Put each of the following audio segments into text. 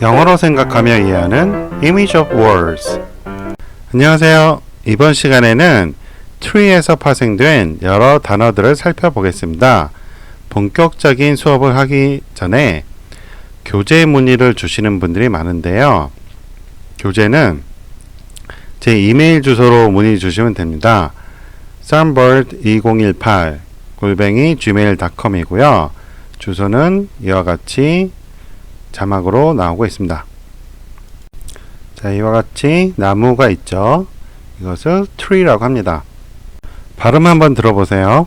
영어로 생각하며 이해하는 Image of Words. 안녕하세요. 이번 시간에는 tree에서 파생된 여러 단어들을 살펴보겠습니다. 본격적인 수업을 하기 전에 교재 문의를 주시는 분들이 많은데요. 교재는 제 이메일 주소로 문의 주시면 됩니다. sunbird2018 골뱅이 gmail.com이고요. 주소는 이와 같이 자막으로 나오고 있습니다. 자, 이와 같이 나무가 있죠. 이것을 tree라고 합니다. 발음 한번 들어보세요.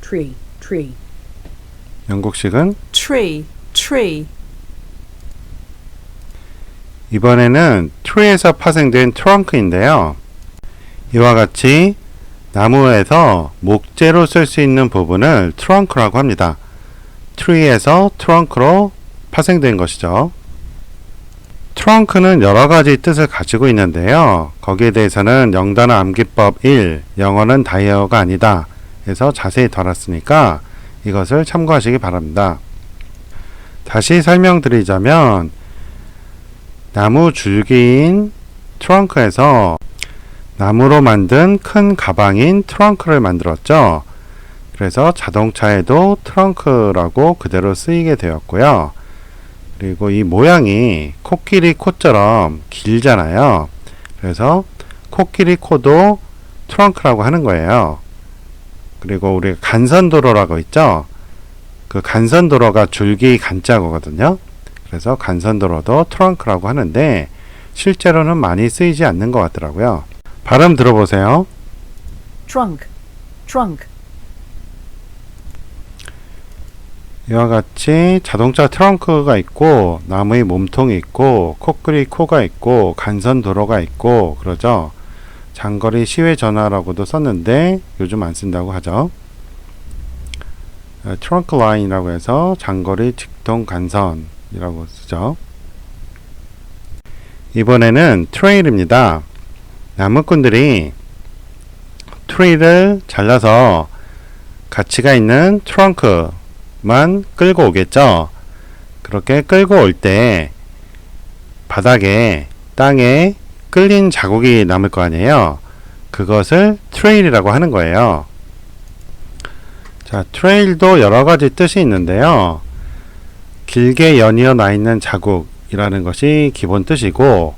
tree, tree, 영국식은 tree, tree, 이번에는 tree에서 파생된 trunk인데요. 이와 같이 나무에서 목재로 쓸 수 있는 부분을 trunk라고 합니다. tree에서 trunk로 파생된 것이죠. trunk는 여러 가지 뜻을 가지고 있는데요. 거기에 대해서는 영단어 암기법 1, 영어는 다이어가 아니다. 해서 자세히 다뤘으니까 이것을 참고하시기 바랍니다. 다시 설명드리자면 나무 줄기인 트렁크에서 나무로 만든 큰 가방인 트렁크를 만들었죠. 그래서 자동차에도 트렁크라고 그대로 쓰이게 되었고요. 그리고 이 모양이 코끼리 코처럼 길잖아요. 그래서 코끼리 코도 트렁크라고 하는 거예요. 그리고 우리 간선도로라고 있죠. 그 간선도로가 줄기 간자거든요. 그래서 간선도로도 트렁크라고 하는데 실제로는 많이 쓰이지 않는 것 같더라고요. 발음 들어보세요. trunk, trunk, 이와 같이 자동차 트렁크가 있고 나무의 몸통이 있고 코끼리 코가 있고 간선 도로가 있고 그러죠. 장거리 시외 전화라고도 썼는데 요즘 안 쓴다고 하죠. 트렁크 라인이라고 해서 장거리 직통 간선이라고 쓰죠. 이번에는 트레일입니다. 나무꾼들이 트리를 잘라서 가치가 있는 트렁크 만 끌고 오겠죠. 그렇게 끌고 올 때 바닥에 땅에 끌린 자국이 남을 거 아니에요. 그것을 트레일이라고 하는 거예요. 자, 트레일도 여러 가지 뜻이 있는데요. 길게 연이어 나 있는 자국이라는 것이 기본 뜻이고,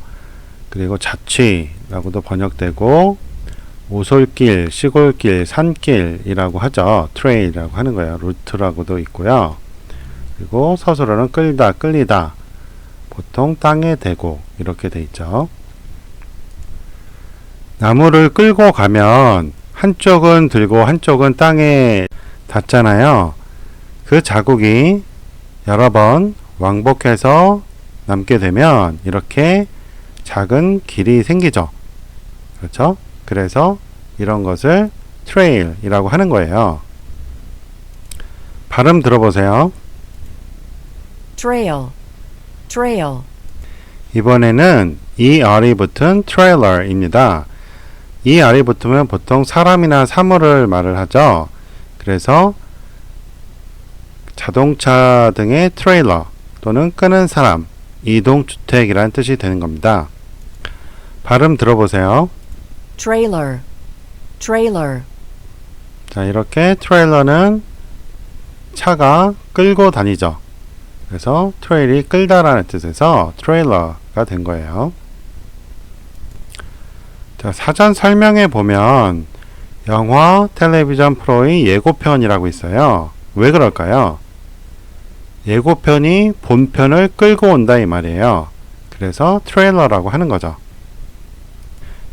그리고 자취라고도 번역되고, 오솔길, 시골길, 산길이라고 하죠. 트레일이라고 하는 거예요. 루트라고도 있고요. 그리고 서술어는 끌다, 끌리다. 보통 땅에 대고 이렇게 돼 있죠. 나무를 끌고 가면 한쪽은 들고 한쪽은 땅에 닿잖아요. 그 자국이 여러 번 왕복해서 남게 되면 이렇게 작은 길이 생기죠. 그렇죠? 그래서 이런 것을 트레일이라고 하는 거예요. 발음 들어보세요. trail, trail, 이번에는 이 R이 붙은 트레일러입니다. 이 R이 붙으면 보통 사람이나 사물을 말을 하죠. 그래서 자동차 등의 트레일러 또는 끄는 사람, 이동주택이라는 뜻이 되는 겁니다. 발음 들어보세요. Trailer, trailer, 자, 이렇게 트레일러는 차가 끌고 다니죠. 그래서 트레일이 끌다라는 뜻에서 트레일러가 된 거예요. 자, 사전 설명에 보면 영화, 텔레비전 프로의 예고편이라고 있어요. 왜 그럴까요? 예고편이 본편을 끌고 온다 이 말이에요. 그래서 트레일러라고 하는 거죠.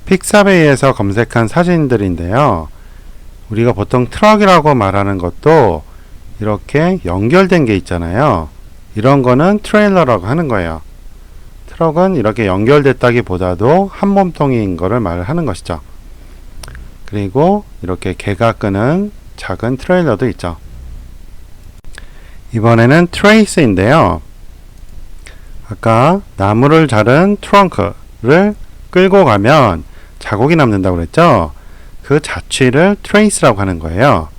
픽사베이에서 검색한 사진들인데요. 우리가 보통 트럭이라고 말하는 것도 이렇게 연결된 게 있잖아요. 이런 거는 트레일러라고 하는 거예요. 트럭은 이렇게 연결됐다기 보다도 한 몸통인 거를 말하는 것이죠. 그리고 이렇게 개가 끄는 작은 트레일러도 있죠. 이번에는 트레이스인데요. 아까 나무를 자른 트렁크를 끌고 가면 자국이 남는다고 그랬죠? 그 자취를 트레이스라고 하는 거예요.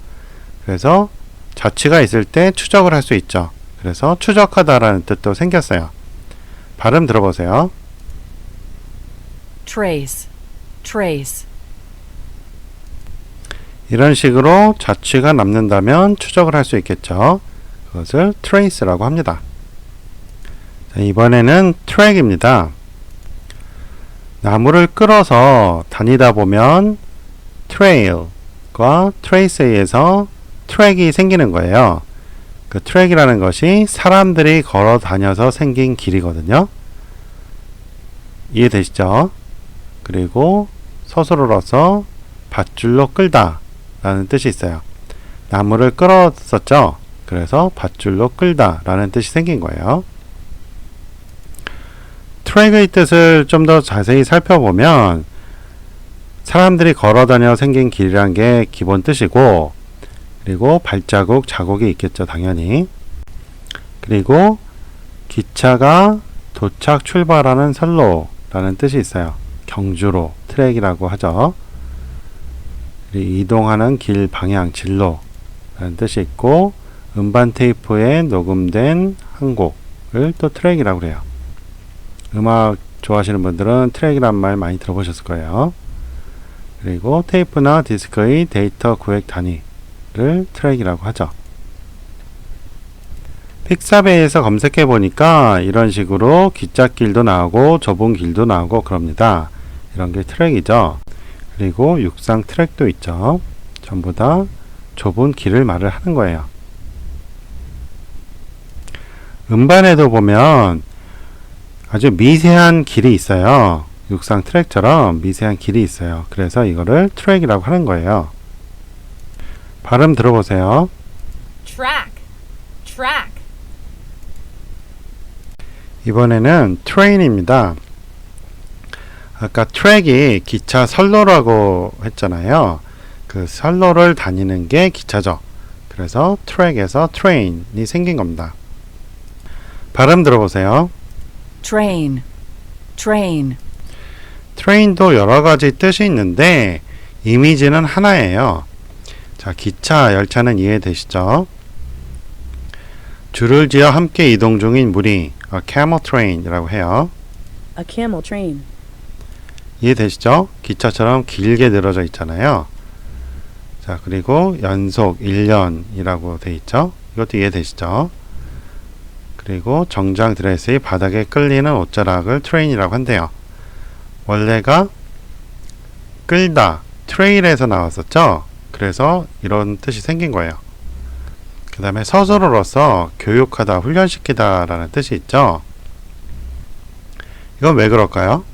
그래서 자취가 있을 때 추적을 할 수 있죠. 그래서 추적하다라는 뜻도 생겼어요. 발음 들어보세요. trace, trace, 이런 식으로 자취가 남는다면 추적을 할 수 있겠죠. 그것을 trace라고 합니다. 자, 이번에는 트랙입니다. 나무를 끌어서 다니다 보면 trace에 의해서 트랙이 생기는 거예요. 그 트랙이라는 것이 사람들이 걸어 다녀서 생긴 길이거든요. 이해되시죠? 그리고 서술어로서 밧줄로 끌다 라는 뜻이 있어요. 나무를 끌었었죠. 그래서 밧줄로 끌다 라는 뜻이 생긴 거예요. 트랙의 뜻을 좀 더 자세히 살펴보면 사람들이 걸어다녀 생긴 길이란 게 기본 뜻이고 그리고 발자국, 자국이 있겠죠, 당연히. 그리고 기차가 도착, 출발하는 선로라는 뜻이 있어요. 경주로, 트랙이라고 하죠. 이동하는 길 방향, 진로라는 뜻이 있고 음반 테이프에 녹음된 한 곡을 또 트랙이라고 그래요. 음악 좋아하시는 분들은 트랙이란 말 많이 들어보셨을 거예요. 그리고 테이프나 디스크의 데이터 구획 단위를 트랙이라고 하죠. 픽사베이에서 검색해 보니까 이런 식으로 기찻길도 나오고 좁은 길도 나오고 그럽니다. 이런 게 트랙이죠. 그리고 육상 트랙도 있죠. 전부 다 좁은 길을 말을 하는 거예요. 음반에도 보면 아주 미세한 길이 있어요. 육상 트랙처럼 미세한 길이 있어요. 그래서 이거를 트랙이라고 하는 거예요. 발음 들어보세요. track, track, 이번에는 트레인입니다. 아까 트랙이 기차 선로라고 했잖아요. 그 선로를 다니는 게 기차죠. 그래서 트랙에서 트레인이 생긴 겁니다. 발음 들어보세요. Train, train, 트레인도 여러 가지 뜻이 있는데 이미지는 하나예요. 자, 기차, 열차는 이해되시죠? 줄을 지어 함께 이동 중인 무리, 어, camel train이라고 해요. A camel train. 이해되시죠? 기차처럼 길게 늘어져 있잖아요. 자, 그리고 연속 1년이라고 돼 있죠? 이것도 이해되시죠? 그리고 정장 드레스의 바닥에 끌리는 옷자락을 트레인이라고 한대요. 원래가 끌다, 트레일에서 나왔었죠? 그래서 이런 뜻이 생긴 거예요. 그 다음에 서술어로서 교육하다, 훈련시키다 라는 뜻이 있죠? 이건 왜 그럴까요?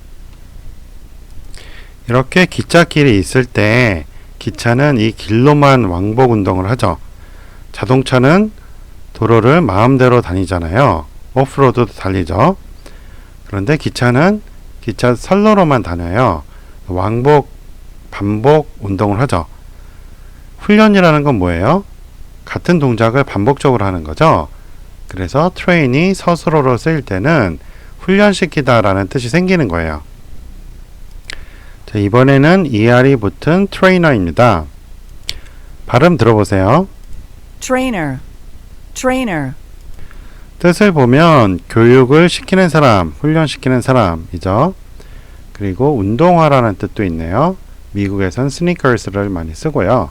이렇게 기찻길이 있을 때 기차는 이 길로만 왕복 운동을 하죠. 자동차는 도로를 마음대로 다니잖아요. 오프로드도 달리죠. 그런데 기차는 기차 선로로만 다녀요. 왕복, 반복 운동을 하죠. 훈련이라는 건 뭐예요? 같은 동작을 반복적으로 하는 거죠. 그래서 트레인이 서술어로 쓰일 때는 훈련시키다라는 뜻이 생기는 거예요. 자, 이번에는 ER이 붙은 트레이너입니다. 발음 들어보세요. trainer, trainer, 뜻을 보면 교육을 시키는 사람, 훈련시키는 사람이죠. 그리고 운동화라는 뜻도 있네요. 미국에선 스니커스를 많이 쓰고요.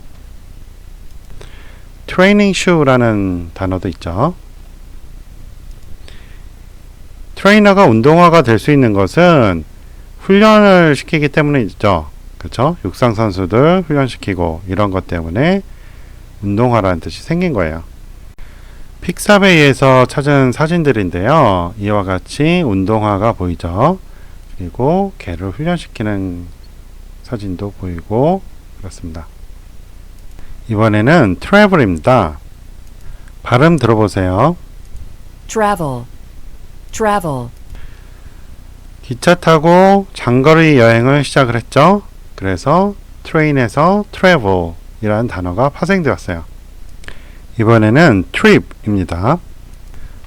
트레이닝 슈라는 단어도 있죠. 트레이너가 운동화가 될 수 있는 것은 훈련을 시키기 때문이죠. 그렇죠? 육상 선수들 훈련시키고 이런 것 때문에 운동화라는 뜻이 생긴 거예요. 픽사베이에서 찾은 사진들인데요. 이와 같이 운동화가 보이죠. 그리고 개를 훈련시키는 사진도 보이고 그렇습니다. 이번에는 트래블입니다. 발음 들어보세요. travel, travel, 기차 타고 장거리 여행을 시작을 했죠. 그래서 트레인에서 travel이라는 단어가 파생되었어요. 이번에는 trip입니다.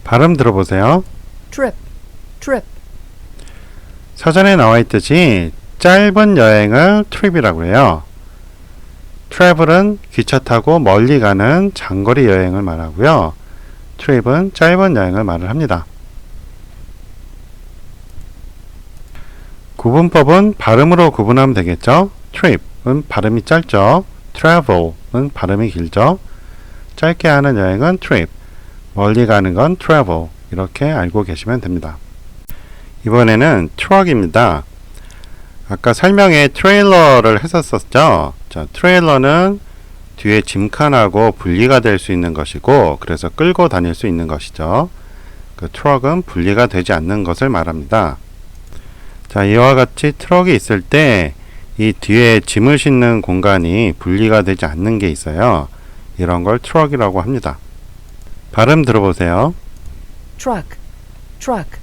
발음 들어보세요. trip, trip, 사전에 나와 있듯이 짧은 여행을 트립이라고 해요. 트래블은 기차 타고 멀리 가는 장거리 여행을 말하고요. 트립은 짧은 여행을 말을 합니다. 구분법은 발음으로 구분하면 되겠죠? trip은 발음이 짧죠. travel은 발음이 길죠. 짧게 하는 여행은 trip, 멀리 가는 건 travel 이렇게 알고 계시면 됩니다. 이번에는 트럭입니다. 아까 설명에 트레일러를 했었었죠. 자, 트레일러는 뒤에 짐칸하고 분리가 될 수 있는 것이고 그래서 끌고 다닐 수 있는 것이죠. 그 트럭은 분리가 되지 않는 것을 말합니다. 자, 이와 같이 트럭이 있을 때 이 뒤에 짐을 싣는 공간이 분리가 되지 않는 게 있어요. 이런 걸 트럭이라고 합니다. 발음 들어보세요. truck, truck,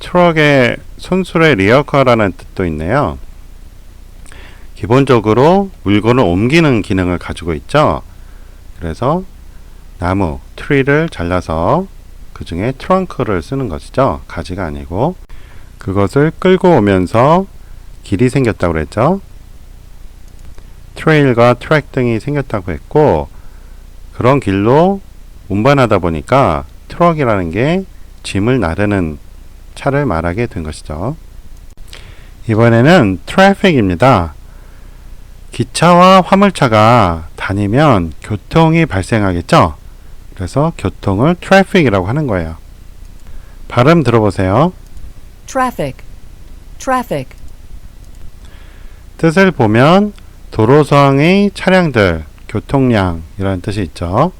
트럭의 손수레 리어커라는 뜻도 있네요. 기본적으로 물건을 옮기는 기능을 가지고 있죠. 그래서 나무, 트리를 잘라서 그 중에 트렁크를 쓰는 것이죠. 가지가 아니고 그것을 끌고 오면서 길이 생겼다고 그랬죠. 트레일과 트랙 등이 생겼다고 했고 그런 길로 운반하다 보니까 트럭이라는 게 짐을 나르는 차를 말하게 된 것이죠. 이번에는 트래픽입니다. 기차와 화물차가 다니면 교통이 발생하겠죠? 그래서 교통을 트래픽이라고 하는 거예요. 발음 들어보세요. traffic, traffic, 뜻을 보면 도로상의 차량들, 교통량 이라는 뜻이 있죠.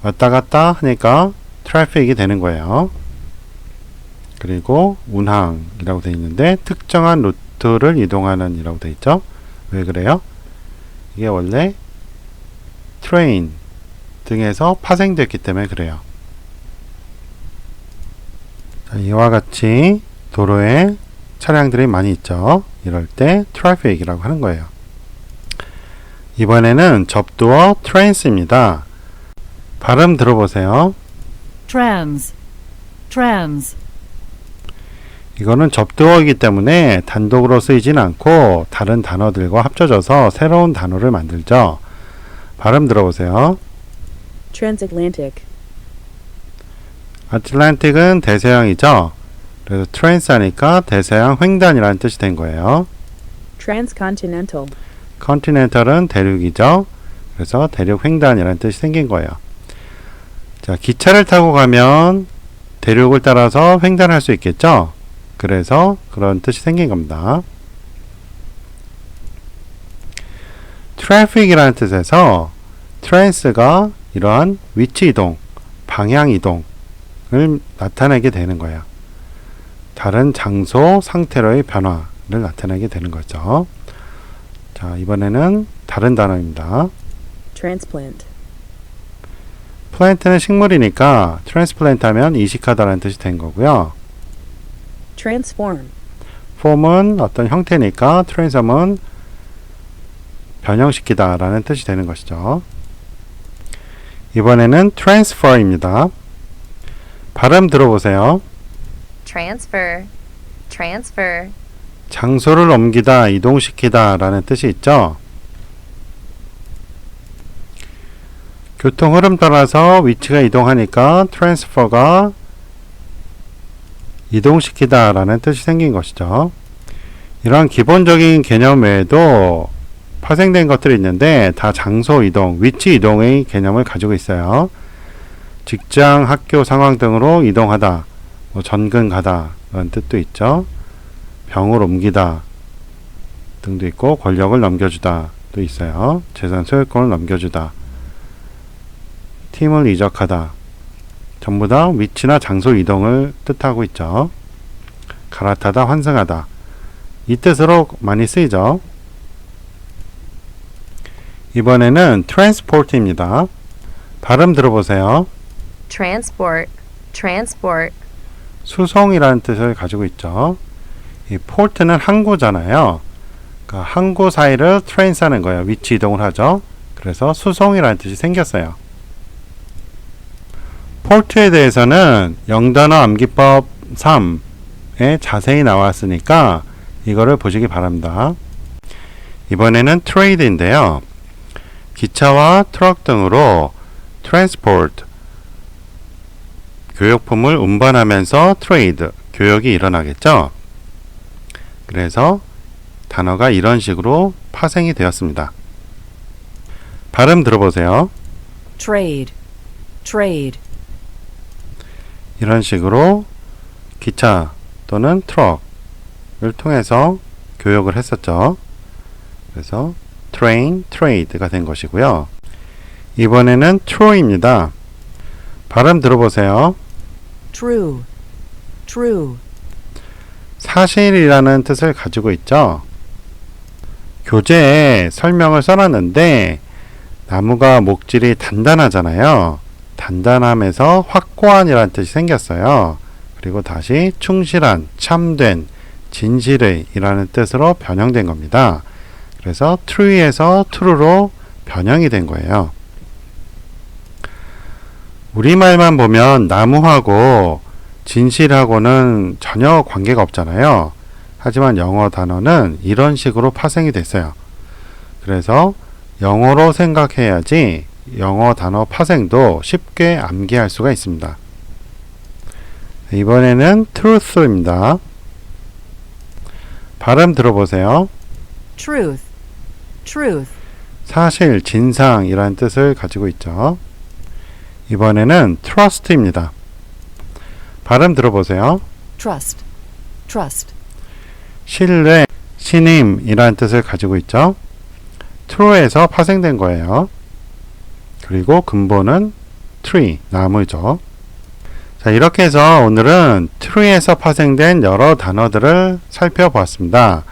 왔다 갔다 하니까 트래픽이 되는 거예요. 그리고 운항이라고 되어 있는데 특정한 루트를 이동하는 이라고 되어 있죠. 왜 그래요? 이게 원래 트레인 등에서 파생됐기 때문에 그래요. 자, 이와 같이 도로에 차량들이 많이 있죠. 이럴 때 트래픽이라고 하는 거예요. 이번에는 접두어 트랜스입니다. 발음 들어보세요. trans, trans, 이거는 접두어이기 때문에 단독으로 쓰이진 않고 다른 단어들과 합쳐져서 새로운 단어를 만들죠. 발음 들어보세요. Transatlantic. 아틀란틱은 대서양이죠. 그래서 트랜스 하니까 대서양 횡단이라는 뜻이 된 거예요. Transcontinental. 컨티넨탈은 대륙이죠. 그래서 대륙 횡단이라는 뜻이 생긴 거예요. 자, 기차를 타고 가면 대륙을 따라서 횡단할 수 있겠죠. 그래서 그런 뜻이 생긴 겁니다. 트래픽이라는 뜻에서 트랜스가 이러한 위치 이동, 방향 이동을 나타내게 되는 거예요. 다른 장소, 상태로의 변화를 나타내게 되는 거죠. 자, 이번에는 다른 단어입니다. Transplant. 플랜트는 식물이니까 트랜스플랜트 하면 이식하다라는 뜻이 된 거고요. Transform. 폼은 어떤 형태니까 트랜스폼은 변형시키다라는 뜻이 되는 것이죠. 이번에는 트랜스퍼입니다. 발음 들어보세요. Transfer, transfer, 장소를 옮기다, 이동시키다 라는 뜻이 있죠. 교통 흐름 따라서 위치가 이동하니까 트랜스퍼가 이동시키다 라는 뜻이 생긴 것이죠. 이러한 기본적인 개념 외에도 파생된 것들이 있는데 다 장소 이동, 위치 이동의 개념을 가지고 있어요. 직장, 학교 상황 등으로 이동하다, 뭐 전근 가다 라는 뜻도 있죠. 병을 옮기다 등도 있고 권력을 넘겨주다 도 있어요. 재산 소유권을 넘겨주다 팀을 이적하다 전부 다 위치나 장소 이동을 뜻하고 있죠. 갈아타다 환승하다 이 뜻으로 많이 쓰이죠. 이번에는 transport입니다. 발음 들어보세요. transport, transport, 수송이라는 뜻을 가지고 있죠. 이 포트는 항구잖아요. 그러니까 항구 사이를 트랜스 하는 거예요. 위치 이동을 하죠. 그래서 수송이라는 뜻이 생겼어요. 포트에 대해서는 영단어 암기법 3에 자세히 나왔으니까 이거를 보시기 바랍니다. 이번에는 트레이드인데요. 기차와 트럭 등으로 트랜스포트 교역품을 운반하면서 트레이드 교역이 일어나겠죠? 그래서 단어가 이런 식으로 파생이 되었습니다. 발음 들어보세요. trade, trade, 이런 식으로 기차 또는 트럭을 통해서 교역을 했었죠. 그래서 train, trade가 된 것이고요. 이번에는 true입니다. 발음 들어보세요. True, true, 사실이라는 뜻을 가지고 있죠. 교재에 설명을 써놨는데 나무가 목질이 단단하잖아요. 단단함에서 확고한이라는 뜻이 생겼어요. 그리고 다시 충실한, 참된, 진실의 이라는 뜻으로 변형된 겁니다. 그래서 true에서 true로 변형이 된 거예요. 우리말만 보면 나무하고 진실하고는 전혀 관계가 없잖아요. 하지만 영어 단어는 이런 식으로 파생이 됐어요. 그래서 영어로 생각해야지 영어 단어 파생도 쉽게 암기할 수가 있습니다. 이번에는 truth입니다. 발음 들어보세요. truth, truth, 사실, 진상이라는 뜻을 가지고 있죠. 이번에는 trust입니다. 발음 들어보세요. trust, trust, 신뢰, 신임이라는 뜻을 가지고 있죠. true에서 파생된 거예요. 그리고 근본은 tree, 나무죠. 자, 이렇게 해서 오늘은 true에서 파생된 여러 단어들을 살펴보았습니다.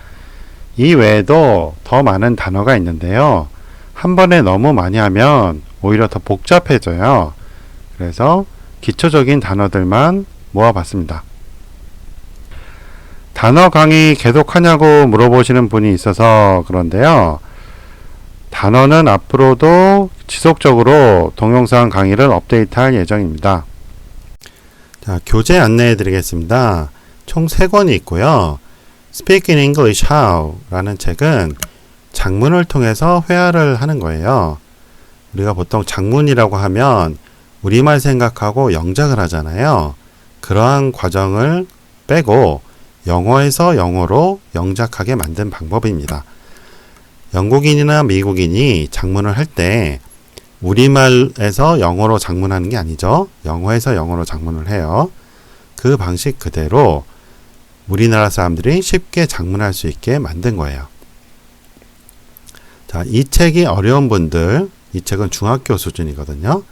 이 외에도 더 많은 단어가 있는데요. 한 번에 너무 많이 하면 오히려 더 복잡해져요. 그래서 기초적인 단어들만 모아봤습니다. 단어 강의 계속하냐고 물어보시는 분이 있어서 그런데요. 단어는 앞으로도 지속적으로 동영상 강의를 업데이트할 예정입니다. 자, 교재 안내해 드리겠습니다. 총 3권이 있고요. Speak in English How 라는 책은 장문을 통해서 회화를 하는 거예요. 우리가 보통 장문이라고 하면 우리말 생각하고 영작을 하잖아요. 그러한 과정을 빼고 영어에서 영어로 영작하게 만든 방법입니다. 영국인이나 미국인이 장문을 할 때 우리말에서 영어로 장문하는 게 아니죠. 영어에서 영어로 장문을 해요. 그 방식 그대로 우리나라 사람들이 쉽게 장문할 수 있게 만든 거예요. 자, 이 책이 어려운 분들, 이 책은 중학교 수준이거든요.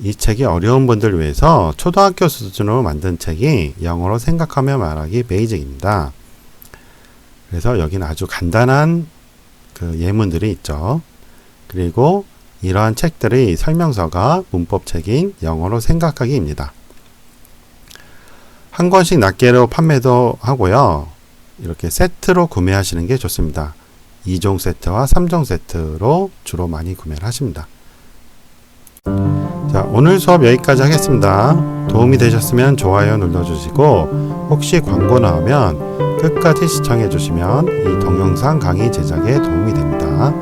이 책이 어려운 분들 위해서 초등학교 수준으로 만든 책이 영어로 생각하며 말하기 베이직입니다. 그래서 여기는 아주 간단한 그 예문들이 있죠. 그리고 이러한 책들의 설명서가 문법책인 영어로 생각하기입니다. 한 권씩 낱개로 판매도 하고요. 이렇게 세트로 구매하시는 게 좋습니다. 2종 세트와 3종 세트로 주로 많이 구매를 하십니다. 자, 오늘 수업 여기까지 하겠습니다. 도움이 되셨으면 좋아요 눌러주시고, 혹시 광고 나오면 끝까지 시청해 주시면 이 동영상 강의 제작에 도움이 됩니다.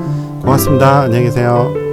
고맙습니다. 안녕히 계세요.